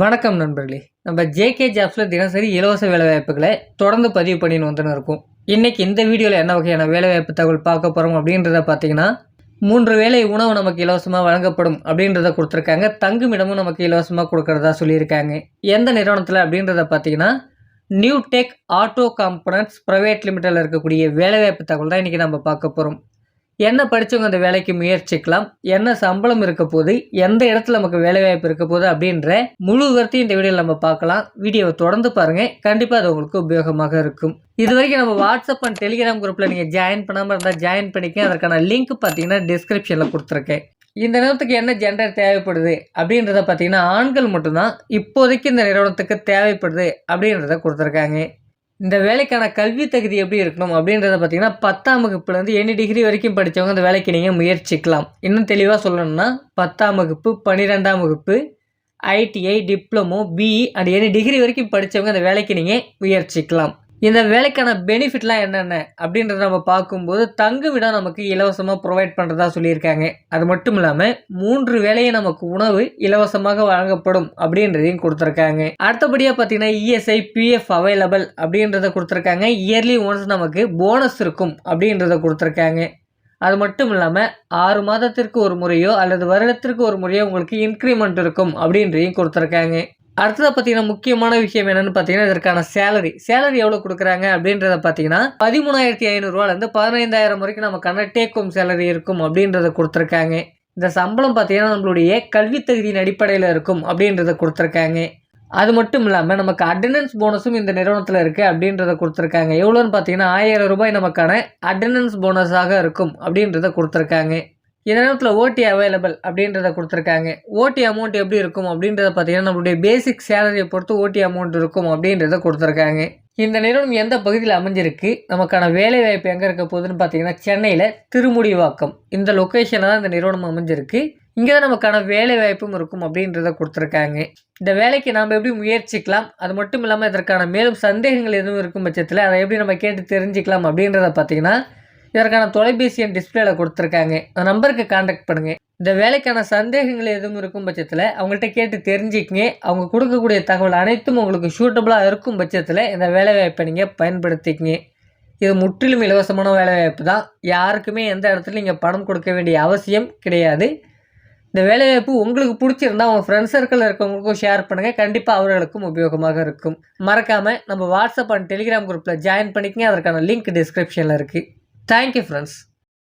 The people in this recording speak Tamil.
வணக்கம் நண்பர்களே. நம்ம ஜேகே ஜாப்ஸில் தினசரி இலவச வேலைவாய்ப்புகளை தொடர்ந்து பதிவு பண்ணின்னு வந்துன்னு இருக்கும். இன்றைக்கி இந்த வீடியோவில் என்ன வகையான வேலைவாய்ப்பு தகவல் பார்க்க போகிறோம் அப்படின்றத பார்த்தீங்கன்னா மூன்று வேலை உணவு நமக்கு இலவசமாக வழங்கப்படும் அப்படின்றத கொடுத்துருக்காங்க. தங்குமிடமும் நமக்கு இலவசமாக கொடுக்கறதா சொல்லியிருக்காங்க. எந்த நிறுவனத்தில் அப்படின்றத பார்த்தீங்கன்னா new tech auto components private லிமிட்டில் இருக்கக்கூடிய வேலைவாய்ப்பு தகவல் தான் இன்றைக்கி நம்ம பார்க்க போகிறோம் என்ன படித்தவங்க அந்த வேலைக்கு முயற்சிக்கலாம்? என்ன சம்பளம் இருக்க போகுது? எந்த இடத்துல நமக்கு வேலைவாய்ப்பு இருக்க போகுது? அப்படின்ற முழு விவரத்தையும் இந்த வீடியோவில் நம்ம பார்க்கலாம். வீடியோவை தொடர்ந்து பாருங்கள் கண்டிப்பாக அது உங்களுக்கு உபயோகமாக இருக்கும். இது வரைக்கும் நம்ம வாட்ஸ்அப் அண்ட் டெலிகிராம் குரூப்பில் நீங்கள் ஜாயின் பண்ணாமல் இருந்தால் ஜாயின் பண்ணிக்க அதற்கான லிங்க் பார்த்தீங்கன்னா டிஸ்கிரிப்ஷனில் கொடுத்துருக்கேன். இந்த நிறுவனத்துக்கு என்ன ஜெண்டர் தேவைப்படுது? அப்படின்றத பார்த்தீங்கன்னா ஆண்கள் மட்டும்தான் இப்போதைக்கு இந்த நிறுவனத்துக்கு தேவைப்படுது அப்படின்றத கொடுத்துருக்காங்க. இந்த வேலைக்கான கல்வி தகுதி எப்படி இருக்கணும் அப்படின்றத பார்த்தீங்கன்னா பத்தாம் வகுப்புலேருந்து எனி டிகிரி வரைக்கும் படித்தவங்க அந்த வேலைக்கு நீங்கள் முயற்சிக்கலாம். இன்னும் தெளிவாக சொல்லணும்னா பத்தாம் வகுப்பு பன்னிரெண்டாம் வகுப்பு ITI diploma BE and any degree வரைக்கும் படித்தவங்க அந்த வேலைக்கு நீங்கள் முயற்சிக்கலாம். இந்த வேலைக்கான பெனிஃபிட்லாம் என்னென்ன அப்படின்றத நம்ம பார்க்கும்போது தங்குமிடம் நமக்கு இலவசமாக ப்ரொவைட் பண்ணுறதா சொல்லியிருக்காங்க. அது மட்டும் இல்லாமல் மூன்று வேலையை நமக்கு உணவு இலவசமாக வழங்கப்படும் அப்படின்றதையும் கொடுத்துருக்காங்க. அடுத்தபடியாக பார்த்தீங்கன்னா இஎஸ்ஐ பிஎஃப் அவைலபிள் அப்படின்றத கொடுத்துருக்காங்க. இயர்லி ஒன்ஸ் நமக்கு போனஸ் இருக்கும் அப்படின்றத கொடுத்துருக்காங்க. அது மட்டும் இல்லாமல் ஆறு மாதத்திற்கு ஒரு முறையோ அல்லது வருடத்திற்கு ஒரு முறையோ உங்களுக்கு இன்க்ரிமெண்ட் இருக்கும் அப்படின்றதையும் கொடுத்துருக்காங்க. அடுத்ததாக பார்த்தீங்கன்னா முக்கியமான விஷயம் என்னென்னு பார்த்தீங்கன்னா இதற்கான சேலரி சேலரி எவ்வளோ கொடுக்குறாங்க அப்படின்றத பார்த்தீங்கன்னா பதிமூணாயிரத்தி ஐநூறுரூவாலேருந்து பதினைந்தாயிரம் வரைக்கும் நமக்கான டேக் ஹோம் சேலரி இருக்கும் அப்படின்றத கொடுத்துருக்காங்க. இந்த சம்பளம் பார்த்தீங்கன்னா நம்மளுடைய கல்வி தகுதியின் அடிப்படையில் இருக்கும் அப்படின்றத கொடுத்துருக்காங்க. அது மட்டும் இல்லாமல் நமக்கு அட்டண்டன்ஸ் போனஸும் இந்த நிறுவனத்தில் இருக்குது அப்படின்றத கொடுத்துருக்காங்க. எவ்வளோன்னு பார்த்தீங்கன்னா ஆயிரம் ரூபாய் நமக்கான அட்டண்டன்ஸ் போனஸாக இருக்கும் அப்படின்றத கொடுத்துருக்காங்க. இந்த நேரத்தில் ஓடி அவைலபிள் அப்படின்றத கொடுத்துருக்காங்க. ஓடி அமௌண்ட் எப்படி இருக்கும் அப்படின்றத பார்த்தீங்கன்னா நம்மளுடைய பேசிக் சேலரியை பொறுத்து ஓடி அமௌண்ட் இருக்கும் அப்படின்றத கொடுத்துருக்காங்க. இந்த நிறுவனம் எந்த பகுதியில் அமைஞ்சிருக்கு? நமக்கான வேலைவாய்ப்பு எங்கே இருக்க போகுதுன்னு பார்த்தீங்கன்னா சென்னையில் திருமுடிவாக்கம். இந்த லொக்கேஷனில் தான் இந்த நிறுவனம் அமைஞ்சிருக்கு. இங்கே தான் நமக்கான வேலை வாய்ப்பும் இருக்கும் அப்படின்றத கொடுத்துருக்காங்க. இந்த வேலைக்கு நாம் எப்படி முயற்சிக்கலாம்? அது மட்டும் இல்லாமல் இதற்கான மேலும் சந்தேகங்கள் எதுவும் இருக்கும் பட்சத்தில் அதை எப்படி நம்ம கேட்டு தெரிஞ்சுக்கலாம் அப்படின்றத பார்த்தீங்கன்னா இதற்கான தொலைபேசி எண் டிஸ்பிளேல கொடுத்துருக்காங்க. அந்த நம்பருக்கு காண்டாக்ட் பண்ணுங்கள் இந்த வேலைக்கான சந்தேகங்கள் எதுவும் இருக்கும் பட்சத்தில் அவங்கள்ட்ட கேட்டு தெரிஞ்சுக்கங்க. அவங்க கொடுக்கக்கூடிய தகவல் அனைத்தும் உங்களுக்கு சூட்டபுளாக இருக்கும் பட்சத்தில் இந்த வேலைவாய்ப்பை நீங்கள் பயன்படுத்திக்கங்க. இது முற்றிலும் இலவசமான வேலைவாய்ப்பு தான். யாருக்குமே எந்த இடத்துல நீங்கள் பணம் கொடுக்க வேண்டிய அவசியம் கிடையாது. இந்த வேலைவாய்ப்பு உங்களுக்கு பிடிச்சிருந்தா உங்கள் ஃப்ரெண்ட்ஸ் சர்க்கிளில் இருக்கவங்களுக்கும் ஷேர் பண்ணுங்கள் கண்டிப்பாக அவர்களுக்கும் உபயோகமாக இருக்கும். மறக்காமல் நம்ம வாட்ஸ்அப் அண்ட் டெலிகிராம் குரூப்பில் ஜாயின் பண்ணிக்கங்க. அதற்கான லிங்க் டிஸ்கிரிப்ஷனில் இருக்குது தேங்க்யூ ஃப்ரெண்ட்ஸ்